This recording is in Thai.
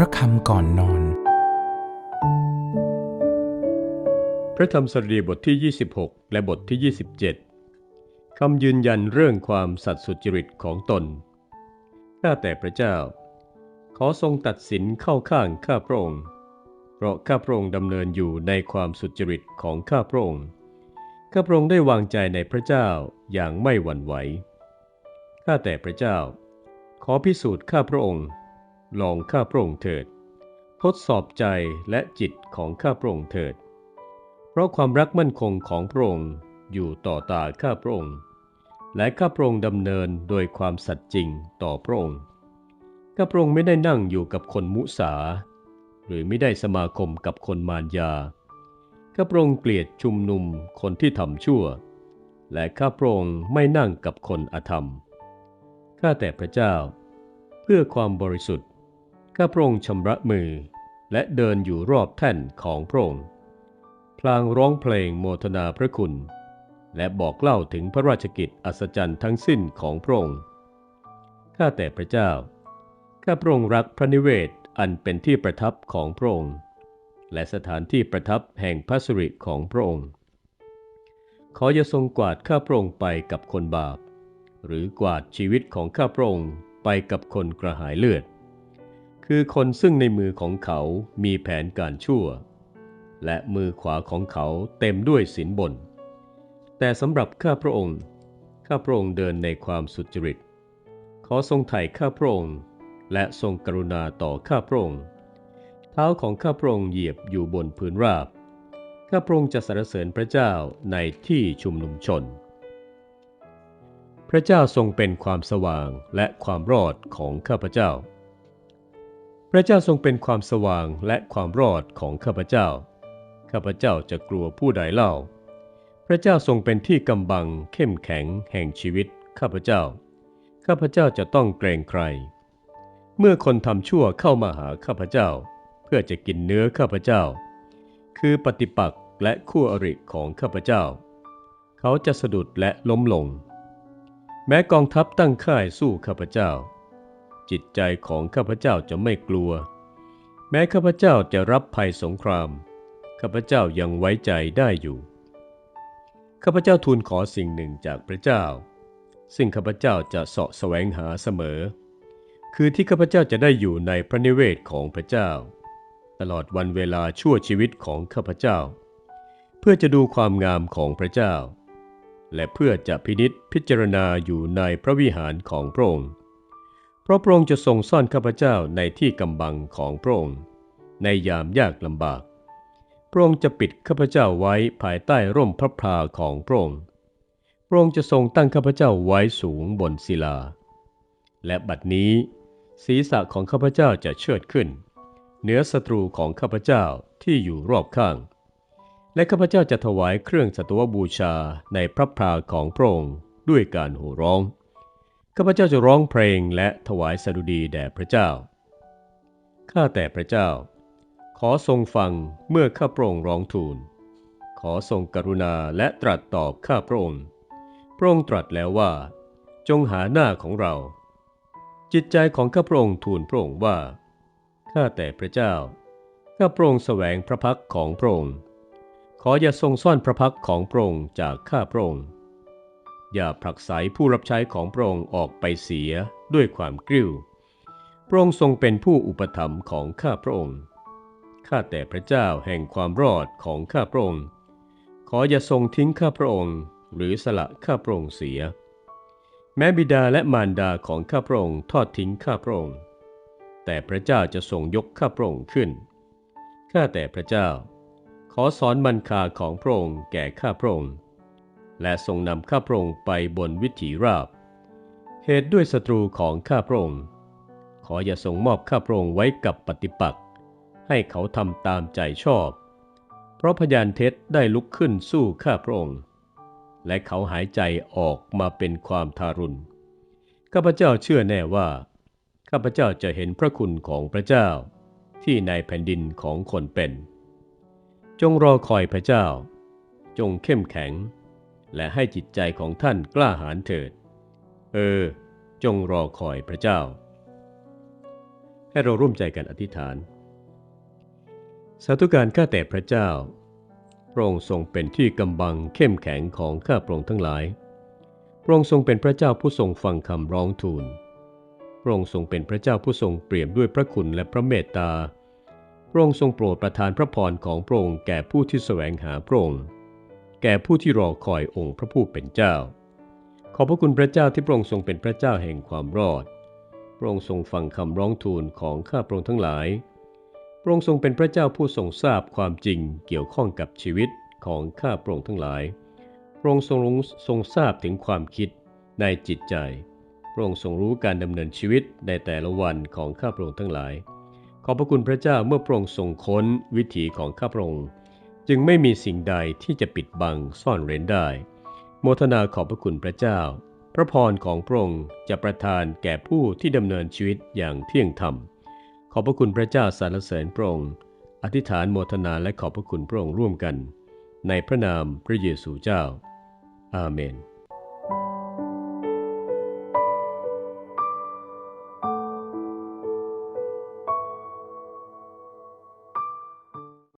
พระคำก่อนนอน พระธรรมสดุดีบทที่ 26 และบทที่ 27 คำยืนยันเรื่องความสัตย์สุจริตของตน ข้าแต่พระเจ้า ขอทรงตัดสินเข้าข้างข้าพระองค์ เพราะข้าพระองค์ดำเนินอยู่ในความสุจริตของข้าพระองค์ ข้าพระองค์ได้วางใจในพระเจ้าอย่างไม่หวั่นไหว ข้าแต่พระเจ้า ขอพิสูจน์ข้าพระองค์ ลองข้าพระองค์เถิด ทดสอบใจและจิตของข้าพระองค์เถิด เพราะความรักมั่นคงของพระองค์อยู่ต่อตาข้าพระองค์ และข้าพระองค์ดำเนินโดยความสัตย์จริงต่อพระองค์ข้าพระองค์ไม่ได้นั่งอยู่กับคนมุสา หรือไม่ได้สมาคมกับคนมารยาข้าพระองค์เกลียดชุมนุมคนที่ทำชั่ว และข้าพระองค์ไม่นั่งกับคนอธรรมข้าแต่พระเจ้า เพื่อความบริสุทธิ์ ข้าพระองค์ชำระมือ และเดินอยู่รอบแท่นของพระองค์ พลางร้องเพลงโมทนาพระคุณ และบอกเล่าถึงพระราชกิจอัศจรรย์ทั้งสิ้นของพระองค์ ข้าแต่พระเจ้า ข้าพระองค์รักพระนิเวศอันเป็นที่ประทับของพระองค์ และสถานที่ประทับแห่งพระสิริของพระองค์ ขออย่าทรงกวาดข้าพระองค์ไปกับคนบาป หรือกวาดชีวิตของข้าพระองค์ไปกับคนกระหายเลือด คือคนซึ่งในมือของเขามีแผนการชั่ว และมือขวาของเขาเต็มด้วยสินบน แต่สำหรับข้าพระองค์ ข้าพระองค์เดินในความสุจริต ขอทรงไถ่ข้าพระองค์ และทรงกรุณาต่อข้าพระองค์เท้าของข้าพระองค์เหยียบอยู่บนพื้นราบ ข้าพระองค์จะสรรเสริญพระเจ้าในที่ชุมนุมชน พระเจ้าทรงเป็นความสว่างและความรอดของข้าพเจ้า พระเจ้าทรงเป็นความสว่างและความรอดของข้าพเจ้า ข้าพเจ้าจะกลัวผู้ใดเล่า พระเจ้าทรงเป็นที่กำบังเข้มแข็งแห่งชีวิต ข้าพเจ้า ข้าพเจ้าจะต้องเกรงใคร เมื่อคนทำชั่วเข้ามาหาข้าพเจ้า เพื่อจะกินเนื้อข้าพเจ้า คือปฏิปักษ์และคู่อริของข้าพเจ้า เขาจะสะดุดและล้มลง แม้กองทัพตั้งค่ายสู้ข้าพเจ้า จิตใจของข้าพเจ้าจะไม่กลัว แม้ข้าพเจ้าจะรับภัยสงคราม ข้าพเจ้ายังไว้ใจได้อยู่ ข้าพเจ้าทูลขอสิ่งหนึ่งจากพระเจ้า ซึ่งข้าพเจ้าจะเสาะแสวงหาเสมอ คือที่ข้าพเจ้าจะได้อยู่ในพระนิเวศของพระเจ้า ตลอดวันเวลาชั่วชีวิตของข้าพเจ้า เพื่อจะดูความงามของพระเจ้า และเพื่อจะพินิษพิจารณาอยู่ในพระวิหารของพระองค์ เพราะพระองค์จะทรงซ่อนข้าพเจ้าในที่กำบังของพระองค์ ในยามยากลำบาก พระองค์จะปิดข้าพเจ้าไว้ภายใต้ร่มพระพราของพระองค์ พระองค์จะทรงตั้งข้าพเจ้าไว้สูงบนศิลา และบัดนี้ ศีรษะของข้าพเจ้าจะเชิดขึ้นเหนือศัตรูของข้าพเจ้าที่อยู่รอบข้าง และข้าพเจ้าจะถวายเครื่องสัตวบูชาในพระพราของพระองค์ด้วยการโห่ร้อง ข้าพเจ้าจะร้องเพลงและถวายสดุดีแด่พระเจ้า ข้าแต่พระเจ้า ขอทรงฟังเมื่อข้าพระองค์ร้องทูล ขอทรงกรุณาและตรัสตอบข้าพระองค์ พระองค์ตรัสแล้วว่า จงหาหน้าของเรา จิตใจของข้าพระองค์ทูลพระองค์ว่า ข้าแต่พระเจ้า ข้าพระองค์แสวงพระพักของพระองค์ ขออย่าทรงซ่อนพระพักของพระองค์จากข้าพระองค์ อย่าผลักไสผู้รับใช้ของพระองค์ออกไปเสียด้วยความกริ้ว พระองค์ทรงเป็นผู้อุปถัมภ์ของข้าพระองค์ ข้าแต่พระเจ้าแห่งความรอดของข้าพระองค์ ขออย่าทรงทิ้งข้าพระองค์ หรือสละข้าพระองค์เสีย แม้บิดาและมารดาของข้าพระองค์ทอดทิ้งข้าพระองค์ แต่พระเจ้าจะทรงยกข้าพระองค์ขึ้น ข้าแต่พระเจ้า ขอสอนมันคาของพระองค์แก่ข้าพระองค์ และทรงนำข้าพระองค์ไปบนวิถีราบ เหตุด้วยศัตรูของข้าพระองค์ ขออย่าทรงมอบข้าพระองค์ไว้กับปฏิปักษ์ให้เขาทำตามใจชอบ เพราะพยานเท็จได้ลุกขึ้นสู้ข้าพระองค์ และเขาหายใจออกมาเป็นความทารุณ ข้าพเจ้าเชื่อแน่ว่า ข้าพเจ้าจะเห็นพระคุณของพระเจ้าที่ในแผ่นดินของคนเป็น จงรอคอยพระเจ้า จงเข้มแข็ง และให้จิตใจของท่านกล้าหาญเถิด เออ จงรอคอยพระเจ้า ให้เราร่วมใจกันอธิษฐาน สาธุการข้าแต่พระเจ้า พระองค์ทรงเป็นที่กำบังเข้มแข็งของข้าพระองค์ทั้งหลาย พระองค์ทรงเป็นพระเจ้าผู้ทรงฟังคำร้องทูล พระองค์ทรงเป็นพระเจ้าผู้ทรงเปี่ยมด้วยพระคุณและพระเมตตา พระองค์ทรงโปรดประทานพระพรของพระองค์แก่ผู้ที่แสวงหาพระองค์ แก่ผู้ที่รอคอยองค์พระผู้เป็นเจ้า ขอบพระคุณพระเจ้าที่พระองค์ทรงเป็นพระเจ้าแห่งความรอด พระองค์ทรงฟังคำร้องทูลของข้าพระองค์ทั้งหลาย พระองค์ทรงเป็นพระเจ้าผู้ทรงทราบความจริงเกี่ยวข้องกับชีวิตของข้าพระองค์ทั้งหลาย พระองค์ทรงรู้ทรงทราบถึงความคิดในจิตใจ พระองค์ทรงรู้การดำเนินชีวิตในแต่ละวันของข้าพระองค์ทั้งหลาย ขอพระคุณพระเจ้าเมื่อพระองค์ทรงค้นวิถีของข้าพระองค์ จึงไม่มีสิ่งใดที่จะปิดบังซ่อนเร้นได้ โมทนาขอบพระคุณพระเจ้า พระพรของพระองค์จะประทานแก่ผู้ที่ดำเนินชีวิตอย่างเที่ยงธรรม ขอบพระคุณพระเจ้าสารเสริญพระองค์ อธิษฐานโมทนาและขอบพระคุณพระองค์ร่วมกัน ในพระนามพระเยซูเจ้า อาเมน